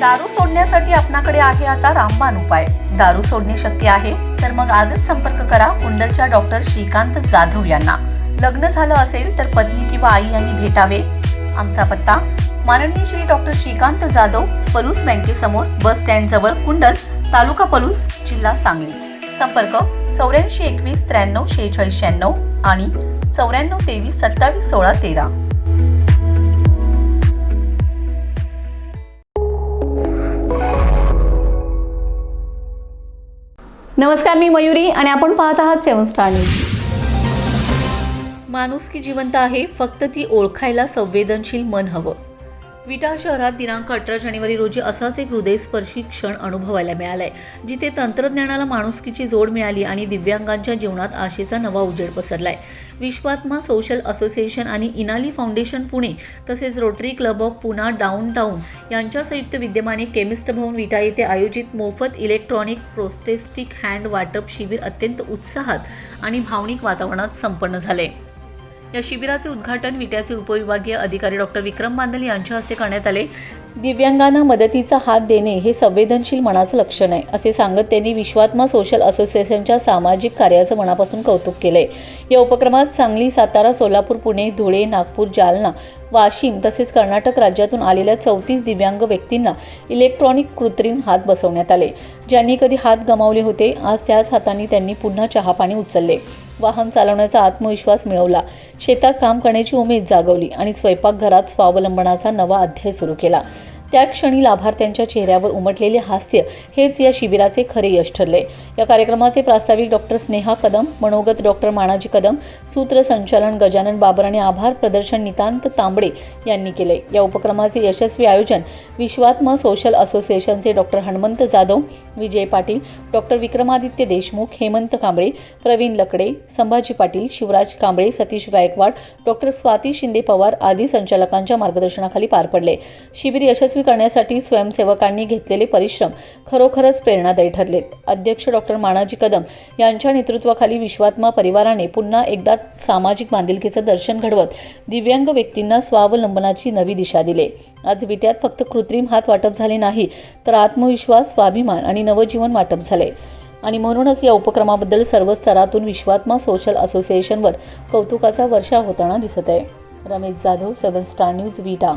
दारू सोडण्यासाठी आपणाकडे आहे आता रामबाण उपाय. दारू सोडणे शक्य आहे? तर मग आजच संपर्क करा कुंडलच्या डॉक्टर श्रीकांत जाधव यांना. लग्न झालं असेल तर पत्नी किंवा आई यांनी भेटावे. आमचा पत्ता माननीय श्री डॉक्टर श्रीकांत जाधव पलूस बँकेसमोर बस स्टँड जवळ कुंडल तालुका पलूस जिल्हा सांगली. संपर्क चौऱ्याऐंशी एकवीस त्र्याण्णव शेहेचाळीस शहाण्णव आणि चौऱ्याण्णव तेवीस सत्तावीस सोळा तेरा. नमस्कार मी मयुरी आणि आपण पाहत आहात सेवन स्टार न्यूज. माणुसकी जिवंत आहे फक्त ती ओळखायला संवेदनशील मन हवं. विटा शहरात दिनांक अठरा जानेवारी रोजी असाच एक हृदयस्पर्शी क्षण अनुभवायला मिळालाय जिथे तंत्रज्ञानाला माणुसकीची जोड मिळाली आणि दिव्यांगांच्या जीवनात आशेचा नवा उजेड पसरलाय. विश्वात्मा सोशल असोसिएशन आणि इनाली फाउंडेशन पुणे तसेच rotary club of Poona downtown यांच्या संयुक्त विद्यमाने केमिस्ट भवन विटा येथे आयोजित मोफत इलेक्ट्रॉनिक प्रोस्टेस्टिक हँड वाटप शिबिर अत्यंत उत्साहात आणि भावनिक वातावरणात संपन्न झाले या शिबिराचे उद्घाटन विट्याचे उपविभागीय अधिकारी डॉक्टर विक्रम बांदल यांच्या हस्ते करण्यात आले. दिव्यांगांना मदतीचा हात देणे हे संवेदनशील मनाचं लक्षण आहे असे सांगत त्यांनी विश्वात्मा सोशल असोसिएशनच्या सामाजिक कार्याचं मनापासून कौतुक केलंय. या उपक्रमात सांगली सातारा सोलापूर पुणे धुळे नागपूर जालना वाशिम तसेच कर्नाटक राज्यातून आलेल्या चौतीस दिव्यांग व्यक्तींना इलेक्ट्रॉनिक कृत्रिम हात बसवण्यात आले. ज्यांनी कधी हात गमावले होते आज त्याच हाताने त्यांनी पुन्हा चहापाणी उचलले. वाहन चालवण्याचा आत्मविश्वास मिळवला. शेतात काम करण्याची उमेद जागवली आणि स्वयंपाकघरात स्वावलंबनाचा नवा अध्याय सुरू केला. त्या क्षणी लाभार्थ्यांच्या चेहऱ्यावर उमटलेले हास्य हेच या शिबिराचे खरे यश ठरले. या कार्यक्रमाचे प्रास्ताविक डॉक्टर स्नेहा कदम मनोगत डॉक्टर मानाजी कदम सूत्रसंचालन गजानन बाबर आणि आभार प्रदर्शन नितांत तांबडे यांनी केले. या उपक्रमाचे यशस्वी आयोजन विश्वात्मा सोशल असोसिएशनचे doctor Hanumant Jadhav Vijay Patil doctor Vikramaditya Deshmukh Hemant Kamble Pravin Lakde Sambhaji Patil Shivraj Kamble Satish Gaikwad doctor Swati Shinde Pawar आदी संचालकांच्या मार्गदर्शनाखाली पार पडले. शिबिर यशस्वी करण्यासाठी स्वयंसेवकांनी घेतलेले परिश्रम खरोखरच प्रेरणादायी ठरलेत. अध्यक्ष डॉक्टर मानाजी कदम यांच्या नेतृत्वाखाली विश्वात्मा परिवाराने पुन्हा एकदा सामाजिक बांधिलकीचं दर्शन घडवत दिव्यांग व्यक्तींना स्वावलंबनाची नवी दिशा दिले. आज विट्यात फक्त कृत्रिम हात वाटप झाले नाही तर आत्मविश्वास स्वाभिमान आणि नवजीवन वाटप झाले. आणि म्हणूनच या उपक्रमाबद्दल सर्व स्तरातून विश्वात्मा सोशल असोसिएशनवर कौतुकाचा वर्षा होताना दिसत आहे. Ramesh Jadhav seven star news Vita.